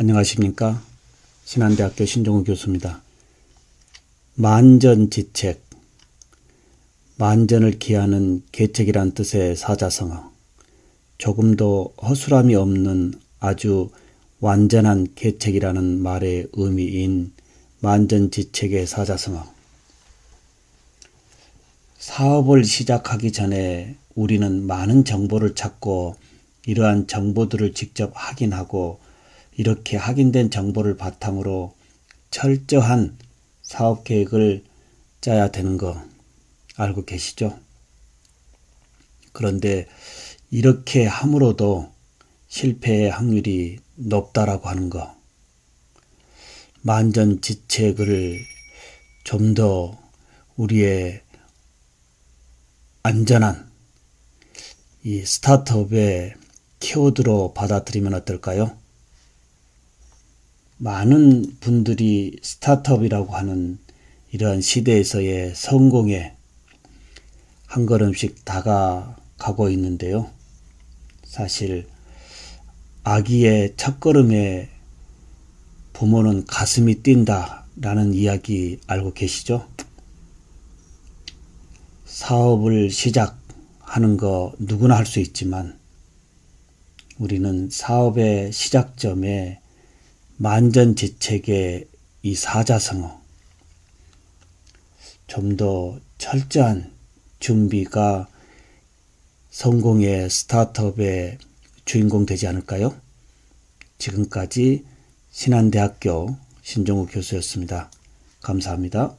안녕하십니까. 신한대학교 신종우 교수입니다. 만전지책, 만전을 기하는 계책이란 뜻의 사자성어, 조금도 허술함이 없는 아주 완전한 계책이라는 말의 의미인 만전지책의 사자성어. 사업을 시작하기 전에 우리는 많은 정보를 찾고 이러한 정보들을 직접 확인하고 이렇게 확인된 정보를 바탕으로 철저한 사업 계획을 짜야 되는 거 알고 계시죠? 그런데 이렇게 함으로도 실패의 확률이 높다라고 하는 거. 만전지책을 좀 더 우리의 안전한 이 스타트업의 키워드로 받아들이면 어떨까요? 많은 분들이 스타트업이라고 하는 이러한 시대에서의 성공에 한 걸음씩 다가가고 있는데요. 사실 아기의 첫걸음에 부모는 가슴이 뛴다라는 이야기 알고 계시죠? 사업을 시작하는 거 누구나 할 수 있지만 우리는 사업의 시작점에 만전지책의 이 사자성어 좀 더 철저한 준비가 성공의 스타트업의 주인공 되지 않을까요? 지금까지 신한대학교 신종우 교수였습니다. 감사합니다.